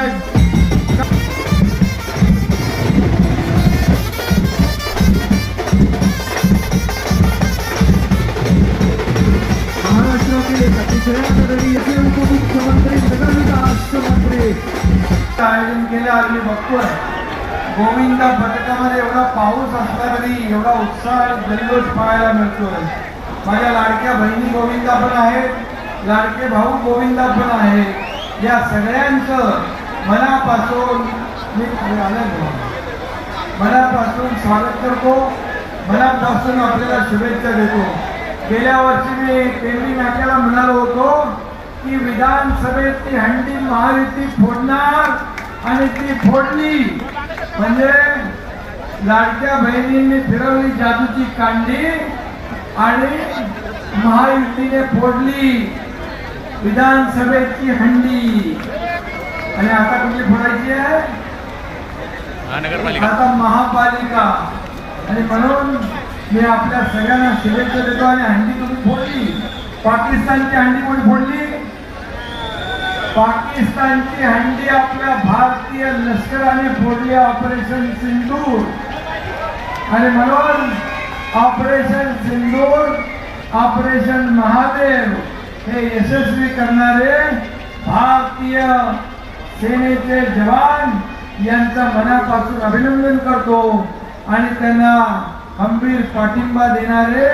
करतायत महाराष्ट्रातील अतिशय उपमुख्यमंत्री मंत्री आयोजन केलं बघतोय गोविंदा पथकामध्ये एवढा पाऊस असला तरी एवढा उत्साह जल्लोष पाहायला मिळतोय माझ्या लाडक्या बहिणी गोविंदा पण आहेत लाडके भाऊ गोविंदा पण आहेत या सगळ्यांचं मनापासून मी आलं मनापासून स्वागत करतो. मनापासून आपल्याला शुभेच्छा देतो. गेल्या वर्षी मी पेंडी नाट्याला म्हणालो होतो की विधानसभेत ती हंडी महायुती फोडणार आणि ती फोडली. म्हणजे लाडक्या बहिणींनी फिरवली जादूची कांडी आणि महायुतीने फोडली. विधानसभेची हंडी. आणि आता कुठली फोडायची आहे? महानगरपालिका. आता महापालिका. आणि म्हणून मी आपल्या सगळ्यांना शुभेच्छा देतो आणि हंडी तुम्ही फोडली? पाकिस्तानची हंडी कोणी फोडली? पाकिस्तानची हंडी आपल्या भारतीय लष्कराने फोडली ऑपरेशन सिंदूर. आणि म्हणून ऑपरेशन सिंदूर ऑपरेशन महादेव हे यशस्वी करणारे भारतीय सेनेचे जवान यांचं मनापासून अभिनंदन करतो आणि त्यांना खंबीर पाठिंबा देणारे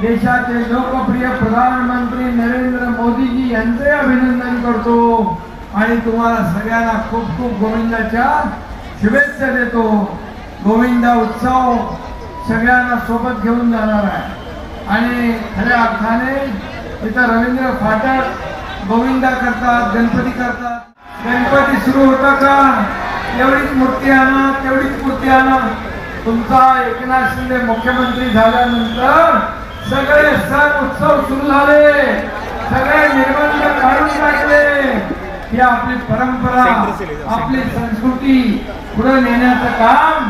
देशाचे लोकप्रिय प्रधानमंत्री नरेंद्र मोदीजी यांचे अभिनंदन करतो. आणि तुम्हाला सगळ्यांना खूप खूप गोविंदाच्या शुभेच्छा देतो. गोविंदा उत्सव सगळ्यांना सोबत घेऊन जाणार आहे. आणि खऱ्या अर्थाने इथं रवींद्र फाटक गोविंदा करतात गणपती करतात. गणपती सुरू होता का? एवढीच मूर्ती आणा तेवढीच मूर्ती आणा. तुमचा एकनाथ शिंदे मुख्यमंत्री झाल्यानंतर सगळे सण उत्सव सुरू झाले. सगळे निर्बंध काढून टाकले. ही आपली परंपरा आपली संस्कृती पुढे नेण्याचं काम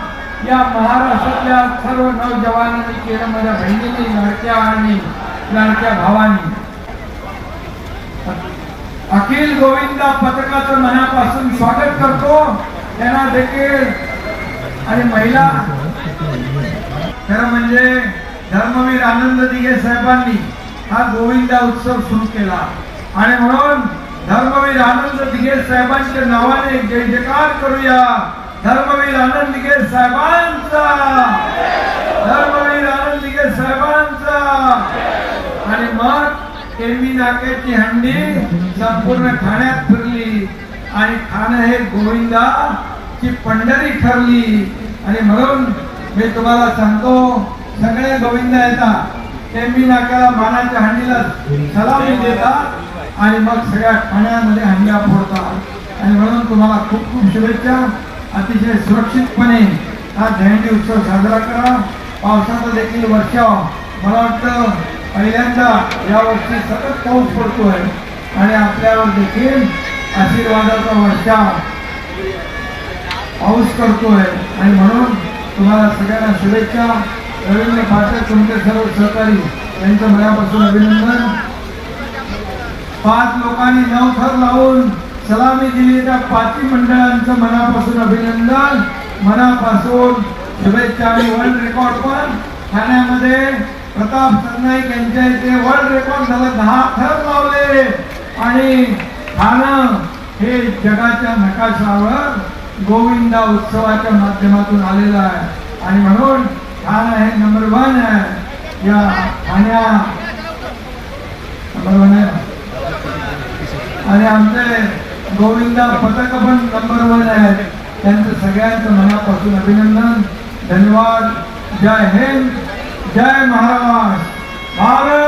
या महाराष्ट्रातल्या सर्व नवजवानांनी केलं माझ्या बहिणीने लाडक्या आणि लाडक्या भावांनी. अखिल गोविंदा पथकाचं मनापासून स्वागत करतो. त्यांना देखील आणि महिला. खरं म्हणजे धर्मवीर आनंद दिघे साहेबांनी हा गोविंदा उत्सव सुरू केला. आणि म्हणून धर्मवीर आनंद दिघे साहेबांच्या नावाने जय जयकार करूया. धर्मवीर आनंद दिघे साहेबांचा धर्मवीर आनंद दिघे साहेबांचा आणि मग नाक्याची हंडी संपूर्ण ठाण्यात फिरली. आणि ठाणे हे गोविंदा ची पंढरी ठरली. आणि म्हणून मी तुम्हाला सांगतो सगळे गोविंदा येतात. केमी नाक्याला मानाच्या हंडीला सलामी देतात आणि मग सगळ्या ठाण्यामध्ये हंड्या फोडतात. आणि म्हणून तुम्हाला खूप खूप शुभेच्छा. अतिशय सुरक्षितपणे हा दहंडी उत्सव साजरा करा. पावसाचा देखील वर्षाव. मला वाटतं पहिल्यांदा यावर्षी सतत पाऊस पडतोय आणि आपल्यावर देखील आशीर्वादाचा वर्षा पाऊस करतोय. आणि म्हणून तुम्हाला सगळ्यांना शुभेच्छा. रवींद्र पाटील तुमचे सर्व सहकारी यांचं मनापासून अभिनंदन. पाच लोकांनी नऊ थर लावून सलामी दिली त्या पाचवी मंडळांचं मनापासून अभिनंदन. मनापासून शुभेच्छा आणि वर्ल्ड रेकॉर्ड पण. ठाण्यामध्ये प्रताप सरनाईक यांच्या इथे वर्ल्ड रेकॉर्ड झालं. दहा थर लावले. आणि ठाणं हे जगाच्या नकाशावर गोविंदा उत्सवाच्या माध्यमातून आलेलं आहे. आणि म्हणून ठाणं हे नंबर वन आहे. या ठाण्या नंबर वन आहे. आणि आमचे गोविंदा पथक पण नंबर वन आहेत त्यांचं सगळ्यांचं मनापासून अभिनंदन. धन्यवाद. जय हिंद. जय महाराष्ट्र भारत माता की भारत